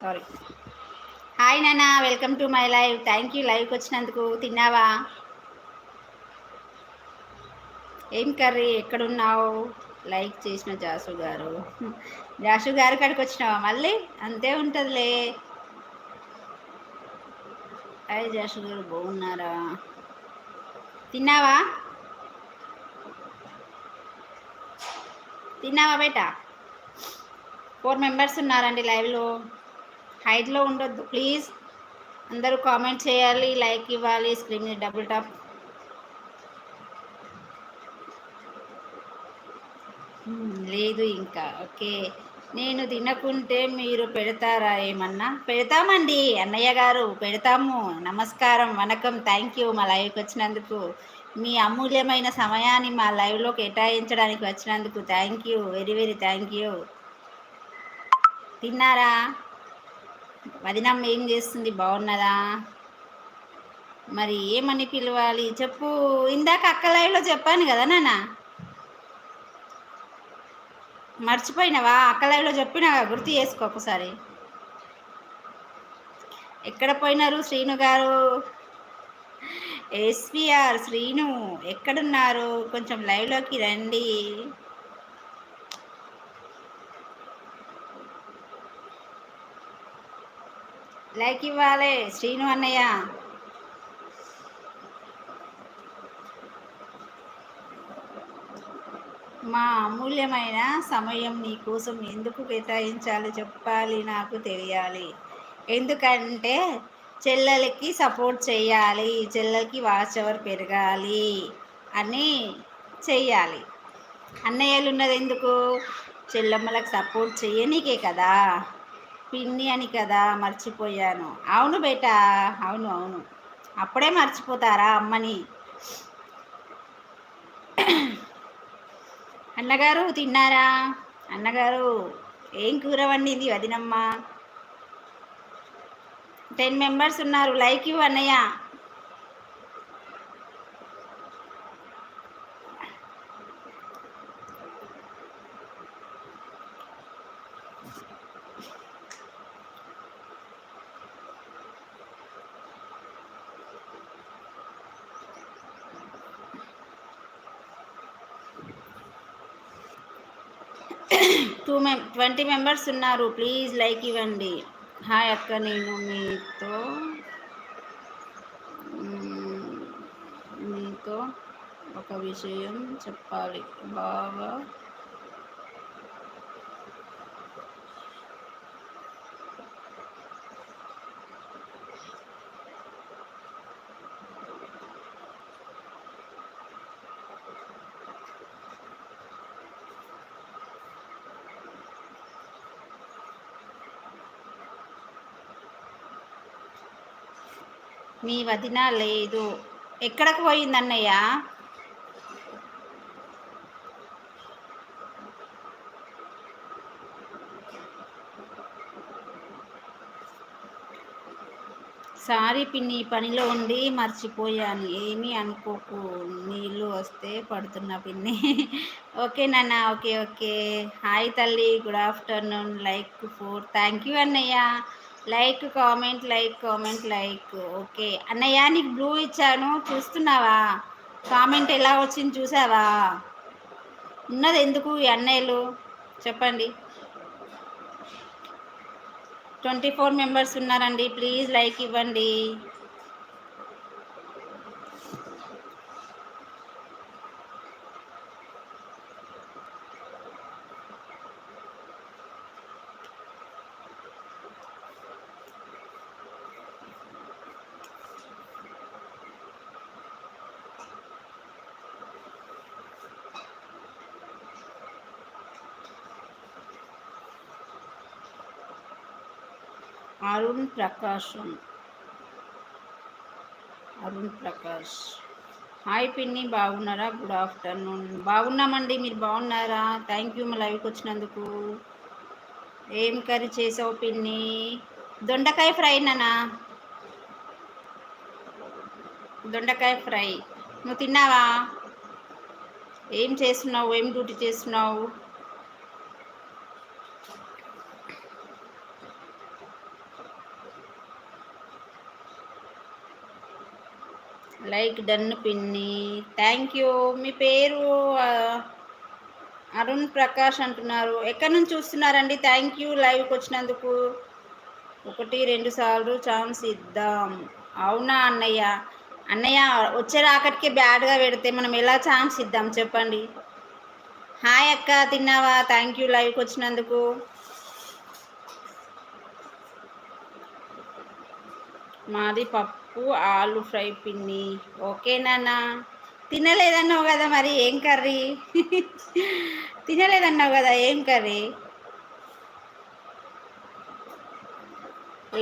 Sorry hi నాన్న welcome to my live thank you లైవ్కి వచ్చినందుకు తిన్నావా? ఏం కర్రీ? ఎక్కడున్నావు? లైక్ చేసిన జాసు గారు. జాసు గారు కాడికి వచ్చినావా మళ్ళీ? అంతే ఉంటుందిలే. హాయ్ జాసు గారు. బాగున్నారా? తిన్నావా? తిన్నావా బేట? ఫోర్ మెంబర్స్ ఉన్నారండి లైవ్లో హైట్లో ఉండొద్దు. ప్లీజ్ అందరూ కామెంట్ చేయాలి లైక్ ఇవ్వాలి స్క్రీన్ మీద డబుల్ టాప్. లేదు ఇంకా. ఓకే. నేను తినకుంటే మీరు పెడతారా ఏమన్నా? పెడతామండి అన్నయ్య గారు పెడతాము. నమస్కారం వనకం థ్యాంక్ యూ మా లైవ్కి వచ్చినందుకు. మీ అమూల్యమైన సమయాన్ని మా లైవ్లో కేటాయించడానికి వచ్చినందుకు thank you very very thank you. తిన్నారా? వదినమ్మ ఏం చేస్తుంది? బాగున్నదా? మరి ఏమని పిలవాలి? చెప్పు. ఇందాక అక్క లైవ్లో చెప్పాను కదా నాన్న. మర్చిపోయినావా? అక్క లైవ్లో చెప్పినావా గుర్తు చేసుకో ఒకసారి ఎక్కడ పోయినారు శ్రీను గారు? ఎస్విఆర్ శ్రీను ఎక్కడున్నారు? కొంచెం లైవ్లోకి రండి. లైక్ ఇవ్వాలి. శ్రీను అన్నయ్య. మా అమూల్యమైన సమయం నీ కోసం ఎందుకు కేటాయించాలో చెప్పాలి నాకు తెలియాలి. ఎందుకంటే చెల్లెలకి సపోర్ట్ చేయాలి. చెల్లెలకి వాచ్ అవర్ పెరగాలి అని చెయ్యాలి. అన్నయ్యలు ఉన్నది ఎందుకు? చెల్లమ్మలకు సపోర్ట్ చేయనీకే కదా. పిన్ని అని కదా మర్చిపోయాను. అవును బేట అవును అవును. అప్పుడే మర్చిపోతారా అమ్మని? అన్నగారు తిన్నారా? అన్నగారు ఏం కూర వండింది వదినమ్మ? టెన్ మెంబర్స్ ఉన్నారు లైక్ ఇవ్వు అన్నయ్య. టూ మెం ట్వంటీ మెంబర్స్ ఉన్నారు. ప్లీజ్ లైక్ ఇవ్వండి. హాయ్ అక్క నేను మీతో మీతో ఒక విషయం చెప్పాలి. బాగా మీ వదిన లేదు. ఎక్కడికి పోయింది అన్నయ్య సారీ పిన్ని పనిలో ఉండి మర్చిపోయాను. ఏమీ అనుకోకు. నీళ్ళు వస్తే పడుతున్న పిన్ని. ఓకే నాన్న ఓకే ఓకే. హాయ్ తల్లి good afternoon. Like four. Thank you అన్నయ్య. Like comment like comment like. Okay. అన్నయ్య నీకు బ్లూ ఇచ్చాను. చూస్తున్నావా? కామెంట్ ఎలా వచ్చింది చూసావా? ఉన్నది ఎందుకు ఈ అన్నయ్యలు? చెప్పండి. ట్వంటీ ఫోర్ మెంబర్స్ ఉన్నారండి. ప్లీజ్ లైక్ ఇవ్వండి. అరుణ్ ప్రకాశం అరుణ్ ప్రకాష్. హాయ్ పిన్ని బాగున్నారా? Good afternoon. బాగున్నామండి మీరు బాగున్నారా? థ్యాంక్ యూ మా లైవ్కి వచ్చినందుకు. ఏం కర్రీ చేసావు పిన్ని? దొండకాయ ఫ్రై నానా దొండకాయ ఫ్రై. నువ్వు తిన్నావా? ఏం చేస్తున్నావు? ఏం డ్యూటీ చేస్తున్నావు? లైక్ డన్ పిన్ని. థ్యాంక్ యూ మీ పేరు అరుణ్ ప్రకాష్ అంటున్నారు. ఎక్కడి నుంచి చూస్తున్నారండి? థ్యాంక్ యూ లైవ్కి వచ్చినందుకు ఒకటి రెండు సార్లు ఛాన్స్ ఇద్దాం. అవునా అన్నయ్య? అన్నయ్య వచ్చే రాకటికి బ్యాడ్గా పెడితే మనం ఎలా ఛాన్స్ ఇద్దాం చెప్పండి? హాయ్ అక్క తిన్నావా? థ్యాంక్ యూ లైవ్కి వచ్చినందుకు. మాది పప్పు ఆలు ఫ్రై పిన్ని. ఓకేనా తినలేదన్నావు కదా మరి ఏం కర్రీ? తినలేదన్నావు కదా ఏం కర్రీ?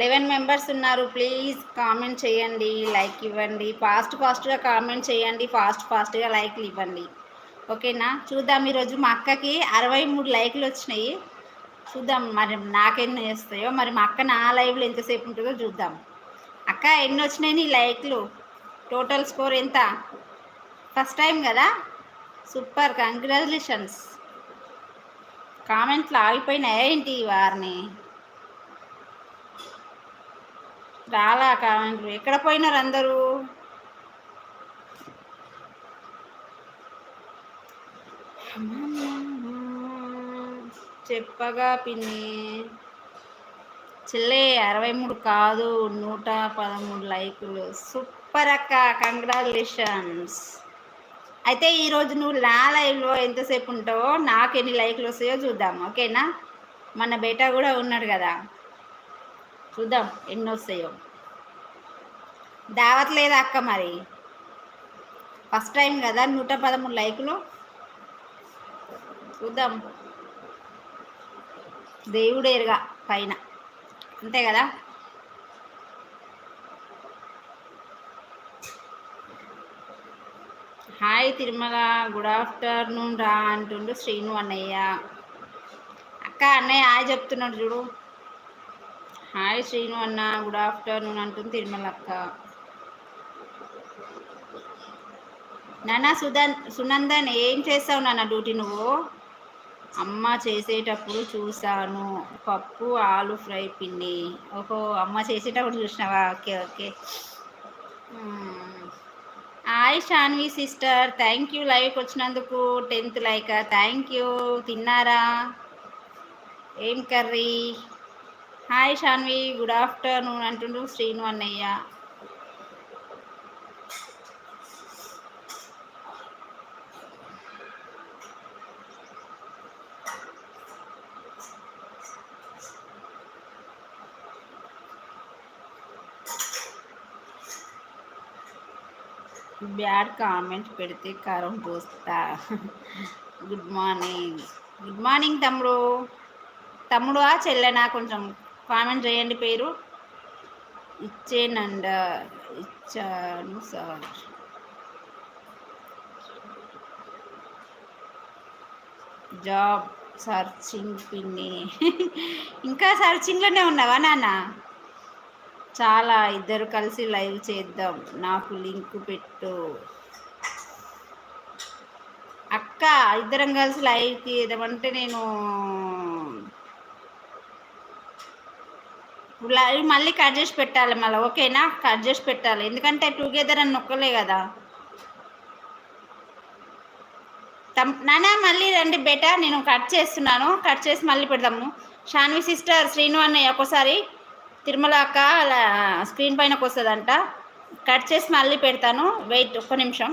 లెవెన్ మెంబర్స్ ఉన్నారు ప్లీజ్ కామెంట్ చేయండి లైక్ ఇవ్వండి. ఫాస్ట్ ఫాస్ట్గా కామెంట్ చేయండి ఫాస్ట్ ఫాస్ట్గా లైక్లు ఇవ్వండి. ఓకేనా? చూద్దాం ఈరోజు మా అక్కకి అరవై మూడు లైక్లు వచ్చినాయి. చూద్దాం మరి నాకెన్ని వస్తాయో. మరి మా అక్క నా లైవ్లో ఎంతసేపు ఉంటుందో చూద్దాం. అక్క ఎన్ని వచ్చినాయి నీ లైక్లు? టోటల్ స్కోర్ ఎంత? ఫస్ట్ టైం కదా? సూపర్ కంగ్రాచులేషన్స్ కామెంట్లు ఆగిపోయినాయి ఏంటి వారిని? రాలా కామెంట్లు ఎక్కడ పోయినారు అందరూ? చెప్పగా పిన్ని. చెల్లే అరవై మూడు కాదు నూట పదమూడు లైకులు. సూపర్ అక్క కంగ్రాచులేషన్స్. అయితే ఈరోజు నువ్వు నా లైవ్లో ఎంతసేపు ఉంటావో నాకు ఎన్ని లైక్లు వస్తాయో చూద్దాం ఓకేనా? మన బేటా కూడా ఉన్నాడు కదా. చూద్దాం ఎన్ని వస్తాయో. దావత్ లేదా అక్క మరి? ఫస్ట్ టైం కదా నూట పదమూడు లైకులు. చూద్దాం. దేవుడేరుగా పైన. అంతే కదా? హాయ్ తిరుమల గుడ్ ఆఫ్టర్నూన్ రా అంటుండు శ్రీను అన్నయ్య. అక్క అన్నయ్య హాయ్ చెప్తున్నాడు చూడు. హాయ్ శ్రీను అన్న గుడ్ ఆఫ్టర్నూన్ అంటుంది తిరుమల అక్క. నాన్న సుధన్ సునందన్ ఏం చేస్తావు నాన్న డ్యూటీ నువ్వు? అమ్మ చేసేటప్పుడు చూసాను పప్పు ఆలు ఫ్రై పిన్ని ఓహో అమ్మ చేసేటప్పుడు చూసినావా? Okay okay. Hi Shanvi sister. Thank you లైవ్కి వచ్చినందుకు. Tenth like. Thank you. తిన్నారా? ఏం curry? Hi Shanvi. Good afternoon అంటుండు శ్రీను అన్నయ్య. బ్యాడ్ కామెంట్ పెడితే కారం పోస్తా. Good morning. గుడ్ మార్నింగ్ తమ్ముడు. తమ్ముడు చెల్లెనా? కొంచెం కామెంట్ చేయండి పేరు. ఇచ్చేనండ. ఇచ్చాను సార్. జాబ్ సర్చింగ్ పిన్ని. ఇంకా సర్చింగ్లోనే ఉన్నావా నాన్న? చాలా ఇద్దరు కలిసి లైవ్ చేద్దాం. నాకు లింక్ పెట్టు. అక్క ఇద్దరం కలిసి లైవ్ చేద్దామంటే నేను లైవ్ మళ్ళీ కట్ చేసి పెట్టాలి మళ్ళీ. ఓకేనా? కట్ చేసి పెట్టాలి. ఎందుకంటే టుగెదర్ అని నొక్కలే కదా. తమ్ నానా మళ్ళీ రండి. బేటా నేను కట్ చేస్తున్నాను. కట్ చేసి మళ్ళీ పెడదాము. షాన్వి సిస్టర్ శ్రీను అన్నయ్య ఒకసారి తిరుమల అక్క స్క్రీన్ పైనకు వస్తుందంట కట్ చేసి మళ్ళీ పెడతాను. వెయిట్ ఒక్క నిమిషం.